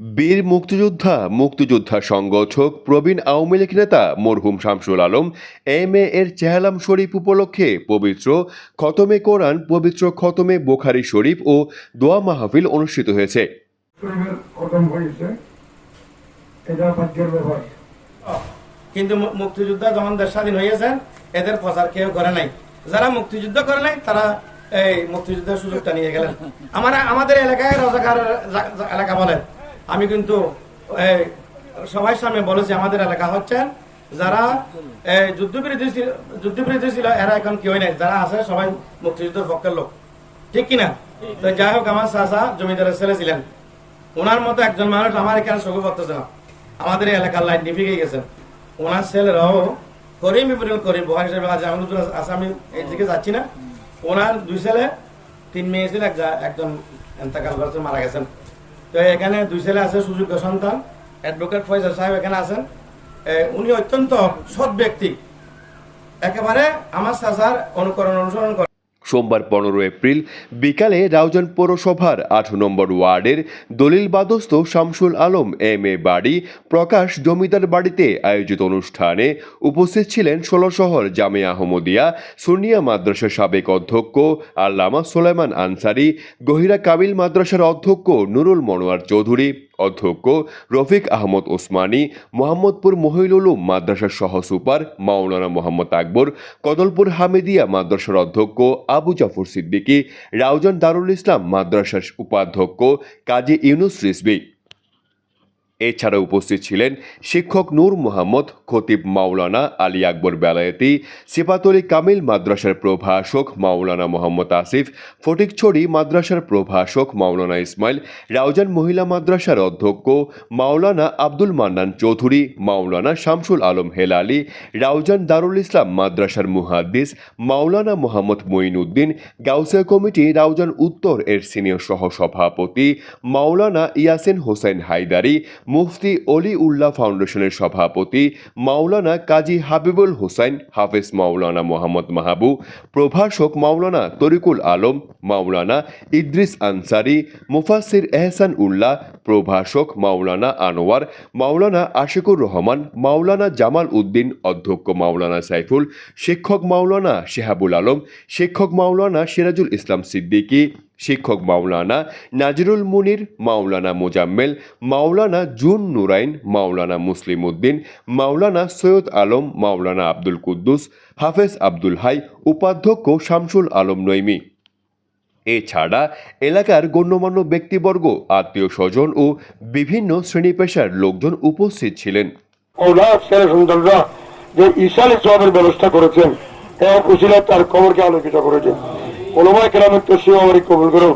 বীর মুক্তিযোদ্ধা মুক্তিযোদ্ধা সংগঠক প্রবীণ আওয়ামী লীগ নেতা মরহুম শামসুল আলম এম এ এর চেহালাম শরীফ উপলক্ষে পবিত্র খতমে কোরআন পবিত্র খতমে বোখারি শরীফ ও দোয়া মাহফিল অনুষ্ঠিত হয়েছে। কিন্তু মুক্তিযোদ্ধা যখন দেশ স্বাধীন হয়েছেন এদের প্রচার কেউ করে নাই। যারা মুক্তিযুদ্ধ করে নাই তারা এই মুক্তিযুদ্ধের সুযোগটা নিয়ে গেলেন। আমার আমাদের এলাকায় রাজাকার এলাকা বলেন। আমি কিন্তু সবাই সামনে বলেছি আমাদের এলাকা হচ্ছেন যারা যুদ্ধবিরোধী ছিল এরা এখন কেউই নাই। যারা আছে, সবাই মুক্তিযুদ্ধের পক্ষের লোক। ঠিক কিনা? তো যাই হোক, আমার চাচা জমিদারের ছেলে ছিলেন। ওনার মতো একজন মানুষ আমার এখানে চোখে পড়তেছে না। আমাদের এলাকার লাইন নিভিকে গেছেন ওনার ছেলেরাও করিম ইবরুল করিম বহার হিসেবে আজ আমি আসামি এই দিকে যাচ্ছি না। ওনার দুই ছেলে, তিন মেয়ে ছিল, এক- একজন এন্তাকাল করেছেন মারা গেছেন। তো এখানে দুই ছেলে আছে, সুযোগ্য সন্তান অ্যাডভোকেট ফয়সাল সাহেব এখানে আছেন। উনি অত্যন্ত সৎ ব্যক্তি। একেবারে আমার চাচার অনুকরণ, অনুসরণ সোমবার পনেরো এপ্রিল বিকালে রাউজান পৌরসভার আট নম্বর ওয়ার্ডের দলিলবাদস্থ শামসুল আলম, এম এ বাড়ি, প্রকাশ জমিদার বাড়িতে আয়োজিত অনুষ্ঠানে উপস্থিত ছিলেন ষোলশহর জামে আহমদিয়া, সুনিয়া মাদ্রাসার সাবেক অধ্যক্ষ, আল্লামা সোলেমান আনসারি, গহিরা কাবিল মাদ্রাসার অধ্যক্ষ নুরুল মনোয়ার চৌধুরী। অধ্যক্ষ রফিক আহমদ ওসমানী, মোহাম্মদপুর মহিলুলু মাদ্রাসার সহ সুপার মাওলানা মোহাম্মদ আকবর, কদলপুর হামিদিয়া মাদ্রাসার অধ্যক্ষ আবু জাফর সিদ্দিকী, রাউজান দারুল ইসলাম মাদ্রাসার উপাধ্যক্ষ কাজী ইউনুস রিসবি এছাড়া উপস্থিত ছিলেন শিক্ষক নূর মোহাম্মদ, খতিব মাওলানা আলী আকবর বেলায়েতি, সিপাতলি কামিল মাদ্রাসার প্রভাষক মাওলানা মোহাম্মদ আসিফ, ফটিকছড়ি মাদ্রাসার প্রভাষক মাওলানা ইসমাইল, রাউজান মহিলা মাদ্রাসার অধ্যক্ষ মাওলানা আব্দুল মান্নান চৌধুরী, মাওলানা শামসুল আলম হেলালি, রাউজান দারুল ইসলাম মাদ্রাসার মুহাদ্দিস মাওলানা মোহাম্মদ মঈনুদ্দিন, গাউসিয়া কমিটি রাউজান উত্তর এর সিনিয়র সহসভাপতি মাওলানা ইয়াসিন হোসেন হায়দারি মুফতি অলি উল্লাহ ফাউন্ডেশনের সভাপতি মাওলানা কাজী হাবিবুল হোসাইন, হাফেজ মাওলানা মোহাম্মদ মাহাবু প্রভাষক মাওলানা তরিকুল আলম, মাওলানা ইদ্রিস আনসারি মুফাসির এহসান উল্লাহ প্রভাষক মাওলানা আনোয়ার, মাওলানা আশিকুর রহমান, মাওলানা জামাল উদ্দিন, অধ্যক্ষ মাওলানা সাইফুল, শিক্ষক মাওলানা শেহাবুল আলম, শিক্ষক মাওলানা সিরাজুল ইসলাম সিদ্দিকী, শিক্ষক মাওলানা নাজিরুল মুনির, মাওলানা মোজাম্মেল, মাওলানা জুন নুরাইন, মাওলানা মুসলিম উদ্দিন, মাওলানা সৈয়দ আলম, মাওলানা আব্দুল কুদ্দুস, হাফেজ আব্দুল হাই, উপাধ্যক্ষ শামসুল আলম নৈমি। এছাড়া এলাকার গণ্যমান্য ব্যক্তিবর্গ, আত্মীয় স্বজন ও বিভিন্ন শ্রেণি পেশার লোকজন উপস্থিত ছিলেন। যে ঈশান জবাবের ব্যবস্থা করেছেন এক তার খবরকে আলোকিত করেছেন। ওলমায় কেরামের তো সে কবুল করুন।